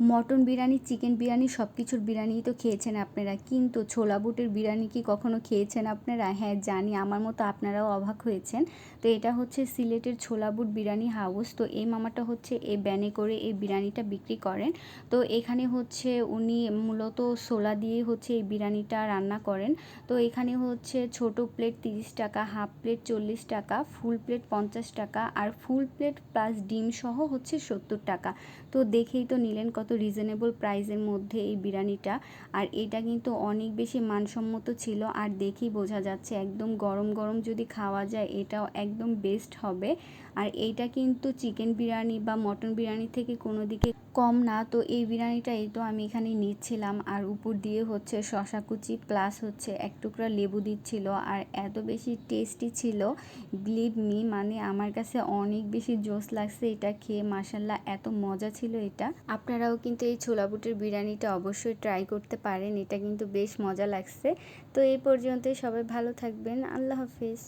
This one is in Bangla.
মটন বিরিয়ানি, চিকেন বিরিয়ানি সব কিছুর বিরিয়ানিই তো খেয়েছেন আপনারা। কিন্তু ছোলা বুটের বিরিয়ানি কি কখনো খেয়েছেন আপনারা? হ্যাঁ জানি, আমার মতো আপনারাও অবাক হয়েছেন। তো এটা হচ্ছে সিলেটের ছোলা বুট বিরিয়ানি হাউস। তো এই মামাটা হচ্ছে এই ব্যানে করে এই বিরিয়ানিটা বিক্রি করেন। তো এখানে হচ্ছে উনি মূলত সোলা দিয়ে হচ্ছে এই বিরিয়ানিটা রান্না করেন। তো এখানে হচ্ছে ছোট প্লেট তিরিশ টাকা, হাফ প্লেট চল্লিশ টাকা, ফুল প্লেট পঞ্চাশ টাকা আর ফুল প্লেট প্লাস ডিম সহ হচ্ছে সত্তর টাকা। তো দেখেই তো নিলেন কত রিজনেবল প্রাইসের মধ্যে এই বিরিয়ানিটা। আর এটা কিন্তু অনেক বেশি মানসম্মত ছিল। আর দেখেই বোঝা যাচ্ছে একদম গরম গরম যদি খাওয়া যায়, এটাও একদম বেস্ট হবে। আর এইটা কিন্তু চিকেন বিরিয়ানি বা মটন বিরিয়ানি থেকে কোনো দিকে কম না। তো এই বিরিয়ানিটা এই তো আমি এখানে নিচ্ছিলাম। আর উপর দিয়ে হচ্ছে শশা কুচি প্লাস হচ্ছে এক টুকরা লেবু দিচ্ছিল। আর এত বেশি টেস্টি ছিল বিলিভ মি মানে আমার কাছে অনেক বেশি জোস লাগছে এটা খেয়ে। মাসাল্লাহ এত মজা ছিল এটা। আপনারাও কিন্তু এই ছোলা বুটের বিরিয়ানিটা অবশ্যই ট্রাই করতে পারেন, এটা কিন্তু বেশ মজা লাগছে। তো এই পর্যন্তই সবাই ভালো থাকবেন, আল্লাহ হাফিজ।